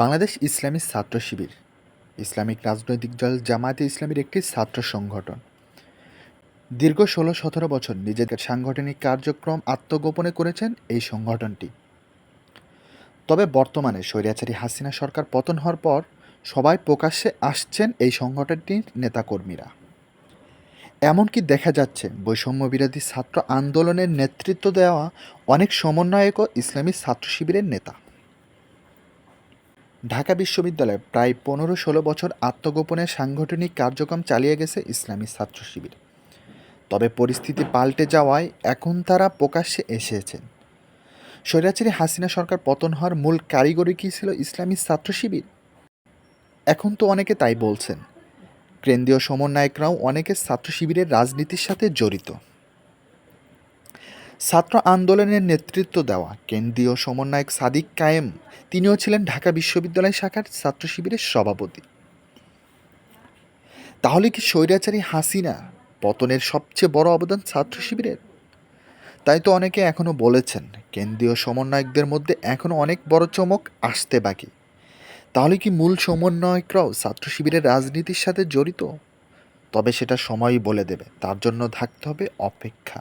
বাংলাদেশ ইসলামী ছাত্র শিবির, ইসলামিক রাজনৈতিক দল জামায়াতে ইসলামীর একটি ছাত্র সংগঠন। দীর্ঘ ষোলো সতেরো বছর নিজেদের সাংগঠনিক কার্যক্রম আত্মগোপনে করেছেন এই সংগঠনটি। তবে বর্তমানে স্বৈরাচারী হাসিনা সরকার পতন হওয়ার পর সবাই প্রকাশ্যে আসছেন এই সংগঠনটির নেতাকর্মীরা। এমনকি দেখা যাচ্ছে বৈষম্য বিরোধী ছাত্র আন্দোলনের নেতৃত্ব দেওয়া অনেক সমন্বয়কও ইসলামী ছাত্র শিবিরের নেতা। ঢাকা বিশ্ববিদ্যালয়ে প্রায় পনেরো ষোলো বছর আত্মগোপনে সাংগঠনিক কার্যক্রম চালিয়ে গেছে ইসলামী ছাত্র শিবির। তবে পরিস্থিতি পাল্টে যাওয়ায় এখন তারা প্রকাশ্যে এসেছেন। স্বৈরাচারী হাসিনা সরকার পতন হওয়ার মূল কারিগরি কী ছিল ইসলামী ছাত্র শিবির? এখন তো অনেকে তাই বলছেন। কেন্দ্রীয় সমন্বয়করাও অনেকে ছাত্র শিবিরের রাজনীতির সাথে জড়িত। ছাত্র আন্দোলনের নেতৃত্ব দেওয়া কেন্দ্রীয় সমন্বয়ক সাদিক কায়েম, তিনিও ছিলেন ঢাকা বিশ্ববিদ্যালয় শাখার ছাত্র শিবিরের সভাপতি। তাহলে কি স্বৈরাচারী হাসিনা পতনের সবচেয়ে বড় অবদান ছাত্র শিবিরের? তাই তো অনেকে এখনও বলেছেন, কেন্দ্রীয় সমন্বয়কদের মধ্যে এখনও অনেক বড় চমক আসতে বাকি। তাহলে কি মূল সমন্বয়করাও ছাত্র শিবিরের রাজনীতির সাথে জড়িত? তবে সেটা সময়ই বলে দেবে, তার জন্য থাকতে হবে অপেক্ষা।